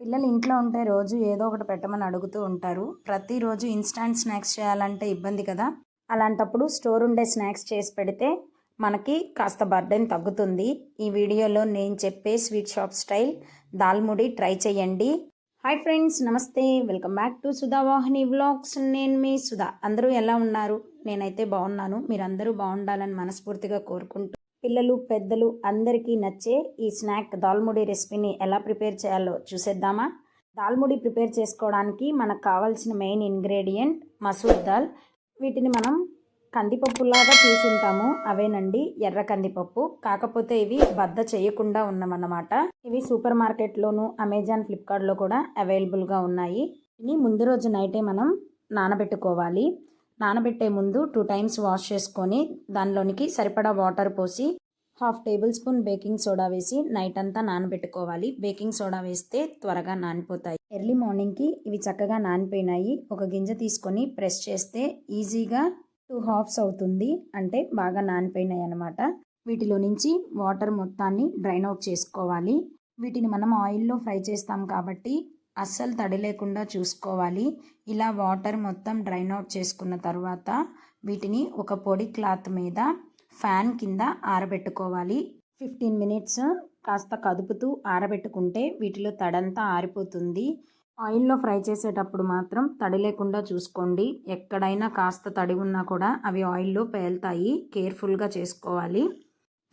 పిల్లలు ఇంట్లో ఉంటే రోజు ఏదో ఒకటి పెట్టమని అడుగుతూ ఉంటారు. ప్రతిరోజు ఇన్స్టాంట్ స్నాక్స్ చేయాలంటే ఇబ్బంది కదా? అలాంటప్పుడు స్టోర్ ఉండే స్నాక్స్ చేసి పెడితే మనకి కాస్త బర్డెన్ తగ్గుతుంది. ఈ వీడియోలో నేను చెప్పే sweet shop style dalmudi try చేయండి hi friends namaste. Welcome back to Sudha Vahini vlogs. నేను మీ సుధా. అందరూ ఎలా ఉన్నారు? నేనైతే బాగున్నాను. మీరందరూ బాగుండాలని మనస్ఫూర్తిగా కోరుకుంటూ పిల్లలు పెద్దలు అందరికీ నచ్చే ఈ స్నాక్ దాల్ముడి రెసిపీని ఎలా ప్రిపేర్ చేయాలో చూసేద్దామా? దాల్ముడి ప్రిపేర్ చేసుకోవడానికి మనకు కావాల్సిన మెయిన్ ఇంగ్రీడియంట్ మసూర్ దాల్. వీటిని మనం కందిపప్పులాగా చూసుంటాము అవేనండి ఎర్ర కందిపప్పు. కాకపోతే ఇవి బద్ద చేయకుండా ఉన్నమన్నమాట ఇవి సూపర్ మార్కెట్లోను అమెజాన్ ఫ్లిప్కార్ట్లో కూడా అవైలబుల్గా ఉన్నాయి. ఇవి ముందు రోజు నైటే మనం నానబెట్టుకోవాలి. నానబెట్టే ముందు టూ టైమ్స్ వాష్ చేసుకొని దానిలోనికి సరిపడా వాటర్ పోసి half tablespoon baking soda వేసి నైట్ అంతా నానబెట్టుకోవాలి. బేకింగ్ సోడా వేస్తే త్వరగా నానిపోతాయి. ఎర్లీ మార్నింగ్కి ఇవి చక్కగా నానిపోయినాయి. ఒక గింజ తీసుకొని ప్రెస్ చేస్తే ఈజీగా టూ హాఫ్స్ అవుతుంది. అంటే బాగా నానిపోయినాయి అనమాట వీటిలో నుంచి వాటర్ మొత్తాన్ని డ్రైన్ అవుట్ చేసుకోవాలి. వీటిని మనం ఆయిల్లో ఫ్రై చేస్తాం కాబట్టి అస్సలు తడి లేకుండా చూసుకోవాలి. ఇలా వాటర్ మొత్తం డ్రైన్ అవుట్ చేసుకున్న తర్వాత వీటిని ఒక పొడి క్లాత్ మీద ఫ్యాన్ కింద ఆరబెట్టుకోవాలి. ఫిఫ్టీన్ మినిట్స్ కాస్త కదుపుతూ ఆరబెట్టుకుంటే వీటిలో తడంతా ఆరిపోతుంది. ఆయిల్లో ఫ్రై చేసేటప్పుడు మాత్రం తడి లేకుండా చూసుకోండి. ఎక్కడైనా కాస్త తడి ఉన్నా కూడా అవి ఆయిల్లో పేలుతాయి. కేర్ఫుల్గా చేసుకోవాలి.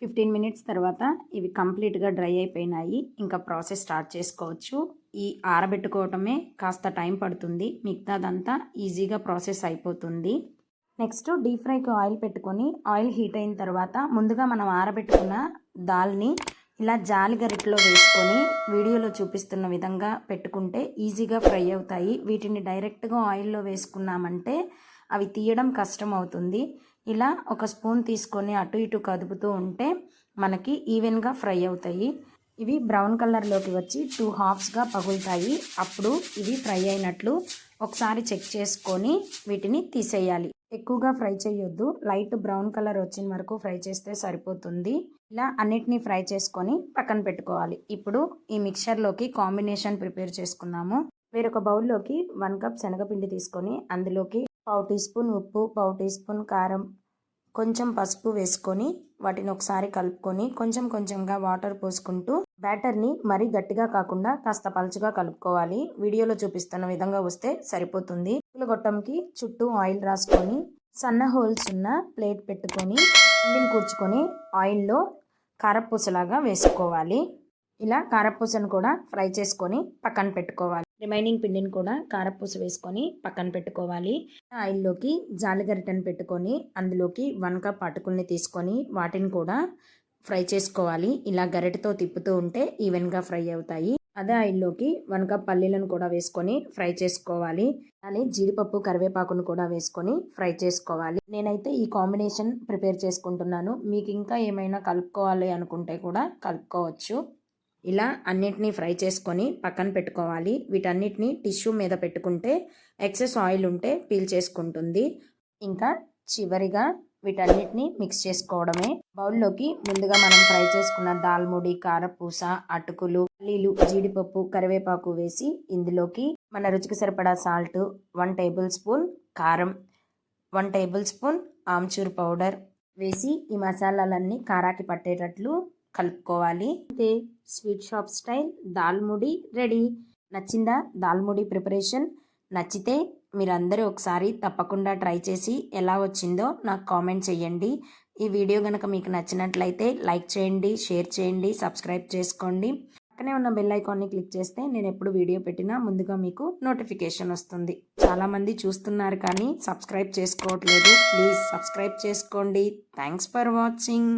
ఫిఫ్టీన్ మినిట్స్ తర్వాత ఇవి కంప్లీట్గా డ్రై అయిపోయినాయి. ఇంకా ప్రాసెస్ స్టార్ట్ చేసుకోవచ్చు. ఈ ఆరబెట్టుకోవటమే కాస్త టైం పడుతుంది. మిగతాదంతా ఈజీగా ప్రాసెస్ అయిపోతుంది. నెక్స్ట్ డీప్ ఫ్రైకి ఆయిల్ పెట్టుకొని ఆయిల్ హీట్ అయిన తర్వాత ముందుగా మనం ఆరబెట్టుకున్న దాల్ని ఇలా జాలి గరిటలో వేసుకొని వీడియోలో చూపిస్తున్న విధంగా పెట్టుకుంటే ఈజీగా ఫ్రై అవుతాయి. వీటిని డైరెక్ట్గా ఆయిల్లో వేసుకున్నామంటే అవి తీయడం కష్టం అవుతుంది ఇలా ఒక స్పూన్ తీసుకొని అటు ఇటు కదుపుతూ ఉంటే మనకి ఈవెన్గా ఫ్రై అవుతాయి. ఇవి బ్రౌన్ కలర్లోకి వచ్చి టూ హాఫ్స్గా పగులుతాయి. అప్పుడు ఇవి ఫ్రై అయినట్లు ఒకసారి చెక్ చేసుకొని వీటిని తీసేయాలి. ఎక్కువగా ఫ్రై చేయొద్దు. లైట్ బ్రౌన్ కలర్ వచ్చిన వరకు ఫ్రై చేస్తే సరిపోతుంది. ఇలా అన్నిటినీ ఫ్రై చేసుకొని పక్కన పెట్టుకోవాలి. ఇప్పుడు ఈ మిక్చర్లోకి కాంబినేషన్ ప్రిపేర్ చేసుకుందాము. వేరొక బౌల్లోకి వన్ కప్ శనగపిండి తీసుకొని అందులోకి పావు టీ స్పూన్ ఉప్పు పావు టీ స్పూన్ కారం కొంచెం పసుపు వేసుకొని వాటిని ఒకసారి కలుపుకొని కొంచెం కొంచెంగా వాటర్ పోసుకుంటూ బ్యాటర్ని మరీ గట్టిగా కాకుండా కాస్త పలుచగా కలుపుకోవాలి. వీడియోలో చూపిస్తున్న విధంగా వస్తే సరిపోతుంది. గొట్టంకి చుట్టూ ఆయిల్ రాసుకొని సన్న హోల్స్ ఉన్న ప్లేట్ పెట్టుకొని పిండిని కూర్చుకొని ఆయిల్లో కారపూసలాగా వేసుకోవాలి. ఇలా కారపూసను కూడా ఫ్రై చేసుకొని పక్కన పెట్టుకోవాలి. రిమైనింగ్ పిండిని కూడా కారపూస వేసుకొని పక్కన పెట్టుకోవాలి. ఆయిల్లోకి జాలిగరిటను పెట్టుకొని అందులోకి వన్ కప్ అటుకుల్ని తీసుకొని వాటిని కూడా ఫ్రై చేసుకోవాలి. ఇలా గరిటతో తిప్పుతూ ఉంటే ఈవెన్గా ఫ్రై అవుతాయి. అదే ఆయిల్లోకి వన్ కప్ పల్లీలను కూడా వేసుకొని ఫ్రై చేసుకోవాలి. అలానే జీడిపప్పు కరివేపాకును కూడా వేసుకొని ఫ్రై చేసుకోవాలి. నేనైతే ఈ కాంబినేషన్ ప్రిపేర్ చేసుకుంటున్నాను. మీకు ఇంకా ఏమైనా కలుపుకోవాలి అనుకుంటే కూడా కలుపుకోవచ్చు. ఇలా అన్నిటినీ ఫ్రై చేసుకొని పక్కన పెట్టుకోవాలి. వీటన్నిటిని టిష్యూ మీద పెట్టుకుంటే ఎక్సెస్ ఆయిల్ ఉంటే పీల్ చేసుకుంటుంది. ఇంకా చివరిగా వీటన్నిటిని మిక్స్ చేసుకోవడమే. బౌల్లోకి ముందుగా మనం ఫ్రై చేసుకున్న దాల్ముడి కారపూస అటుకులు పల్లీలు జీడిపప్పు కరివేపాకు వేసి ఇందులోకి మన రుచికి సరిపడా సాల్ట్ వన్ టేబుల్ స్పూన్ కారం one tablespoon amchur powder వేసి ఈ మసాలాలన్నీ కారాకి పట్టేటట్లు కలుపుకోవాలి. అయితే sweet shop style. Dalmudi ready. నచ్చిందా? దాల్ముడి ప్రిపరేషన్ నచ్చితే మీరందరూ ఒకసారి తప్పకుండా ట్రై చేసి ఎలా వచ్చిందో నాకు కామెంట్ చేయండి. ఈ వీడియో కనుక మీకు నచ్చినట్లయితే లైక్ చేయండి షేర్ చేయండి సబ్స్క్రైబ్ చేసుకోండి. పక్కనే ఉన్న బెల్ ఐకాన్ని క్లిక్ చేస్తే నేను ఎప్పుడు వీడియో పెట్టినా ముందుగా మీకు నోటిఫికేషన్ వస్తుంది. చాలామంది చూస్తున్నారు కానీ సబ్స్క్రైబ్ చేసుకోవట్లేదు. ప్లీజ్ సబ్స్క్రైబ్ చేసుకోండి. Thanks for watching.